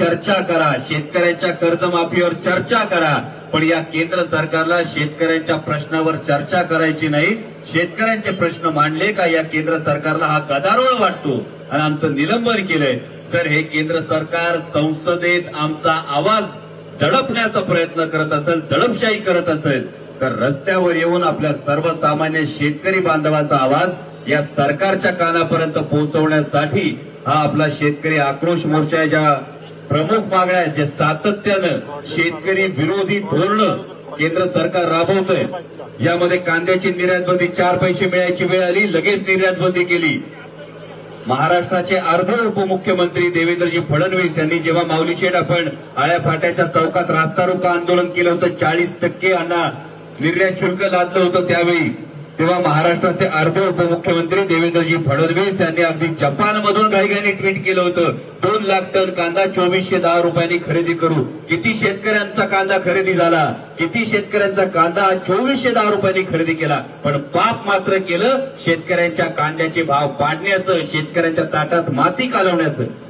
चर्चा करा. शेतकऱ्यांच्या कर्जमाफीवर चर्चा करा. पण या केंद्र सरकारला शेतकऱ्यांच्या प्रश्नावर चर्चा करायची नाही. शेतकऱ्यांचे प्रश्न मांडले का या केंद्र सरकारला हा गदारोळ वाटतो? आणि आमचं निलंबन केलंय. तर हे केंद्र सरकार संसदेत आमचा आवाज दडपण्याचा प्रयत्न करत असेल दडपशाही करत असेल तर रस्त्यावर येऊन आपल्या सर्वसामान्य शेतकरी बांधवाचा आवाज या सरकारच्या कानापर्यंत पोहोचवण्यासाठी हा आपला शेतकरी आक्रोश मोर्चा ज्या प्रमुख मागण्या आहेत, जे सातत्यानं शेतकरी विरोधी धोरण केंद्र सरकार राबवतंय. यामध्ये कांद्याची निर्यातबंदी चार पैसे मिळायची वेळ आली लगेच निर्यातबंदी केली. महाराष्ट्राचे अर्ध उपमुख्यमंत्री देवेंद्रजी फडणवीस यांनी जेव्हा माऊली शेठ आपण आळ्या फाट्याच्या चौकात रास्ता रोका आंदोलन केलं होतं चाळीस टक्के यांना निर्यात शुल्क लादलं होतं त्यावेळी. तेव्हा महाराष्ट्राचे अर्ध उपमुख्यमंत्री देवेंद्रजी फडणवीस यांनी अगदी जपानमधून घाईघाईने ट्विट केलं होतं. दोन लाख टन कांदा चोवीसशे दहा रुपयांनी खरेदी करू. किती शेतकऱ्यांचा कांदा खरेदी झाला? किती शेतकऱ्यांचा कांदा चोवीसशे दहा रुपयांनी खरेदी केला? पण पाप मात्र केलं शेतकऱ्यांच्या कांद्याचे भाव पाडण्याचं शेतकऱ्यांच्या ताटात माती कालवण्याचं.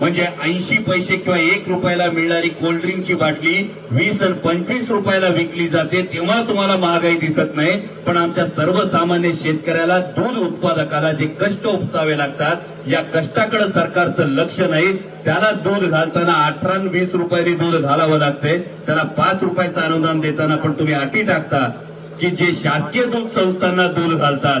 म्हणजे ऐंशी पैसे किंवा एक रुपयाला मिळणारी कोल्ड्रिंकची बाटली वीस आणि पंचवीस रुपयाला विकली जाते तेव्हा तुम्हाला महागाई दिसत नाही. पण आमच्या सर्वसामान्य शेतकऱ्याला दूध उत्पादकाला जे कष्ट उपसावे लागतात या कष्टाकडे सरकारचं लक्ष नाही. त्याला दूध घालताना अठरा वीस रुपयाने दूध घालावं लागतंय. त्याला पाच रुपयाचं अनुदान देताना पण तुम्ही अटी टाकता की जे शासकीय दूध संस्थांना दूध घालतात.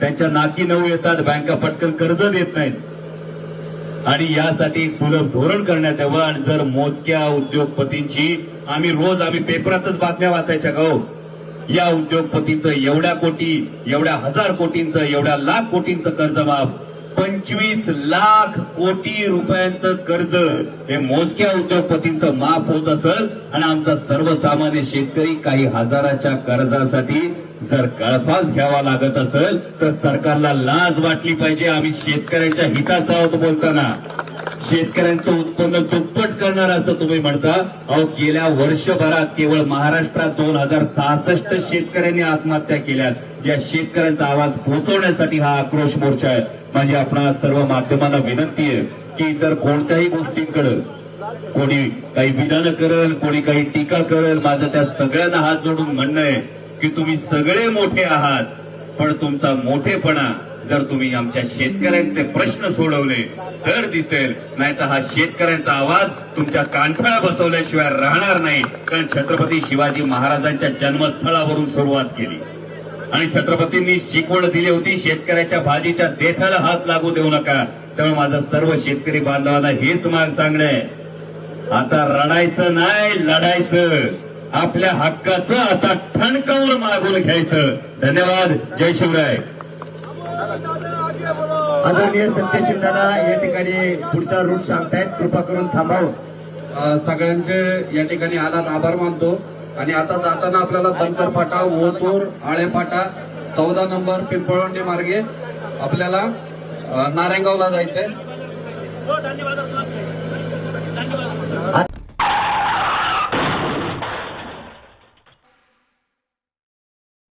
त्यांच्या नाकी नऊ येतात बँका पटकन कर्ज देत नाहीत. आणि यासाठी सुलभ धोरण करण्यात यावं. आणि जर मोजक्या उद्योगपतींची आम्ही रोज आम्ही पेपरातच बातम्या वाचायच्या गाव हो? या उद्योगपतीचं एवढ्या कोटी एवढ्या हजार कोटींचं एवढ्या लाख कोटींचं कर्ज माफ पंचवीस लाख कोटी रुपयांचं कर्ज हे मोजक्या उद्योगपतींचं माफ होत असेल. आणि आमचा सर्वसामान्य शेतकरी काही हजाराच्या कर्जासाठी जर गळफास घ्यावा लागत असेल तर सरकारला लाज वाटली पाहिजे. आम्ही शेतकऱ्यांच्या हिताचा आहोत बोलताना. शेतकऱ्यांचं उत्पन्न दुप्पट करणार असं तुम्ही म्हणता. अहो गेल्या वर्षभरात केवळ महाराष्ट्रात दोन हजार सहासष्ट शेतकऱ्यांनी आत्महत्या केल्यात. या शेतकऱ्यांचा आवाज पोहोचवण्यासाठी हा आक्रोश मोर्चा आहे. म्हणजे आपणा सर्व माध्यमांना विनंती आहे की इतर कोणत्याही गोष्टींकडे कोणी काही विधानं करेल कोणी काही टीका करेल माझं त्या सगळ्यांना हात जोडून म्हणणं आहे. की तुम्ही सगळे मोठे आहात पण तुमचा मोठेपणा जर तुम्ही आमच्या शेतकऱ्यांचे प्रश्न सोडवले तर दिसेल. नाही तर हा शेतकऱ्यांचा आवाज तुमच्या कानफळा बसवल्याशिवाय राहणार नाही. कारण छत्रपती शिवाजी महाराजांच्या जन्मस्थळावरून सुरुवात केली. आणि छत्रपतींनी शिकवण दिली होती शेतकऱ्याच्या भाजीच्या देठाला हात लागू देऊ नका. त्यामुळे माझं सर्व शेतकरी बांधवांना हेच मान सांगणं आता रडायचं नाही लढायचं. आपल्या हक्काचं आता ठणकावून मागून घ्यायचं? धन्यवाद. जय शिवराय. आदरणीय सत्यशील दादा या ठिकाणी पुढचा रूट सांगतायत. कृपा करून थांबावं. सगळ्यांचे या ठिकाणी आलात आभार मानतो. आणि आता जाताना आपल्याला दंतरपाटा ओतूर आळेपाटा चौदा नंबर पिंपळवंडी मार्गे आपल्याला नारायणगावला जायचंय.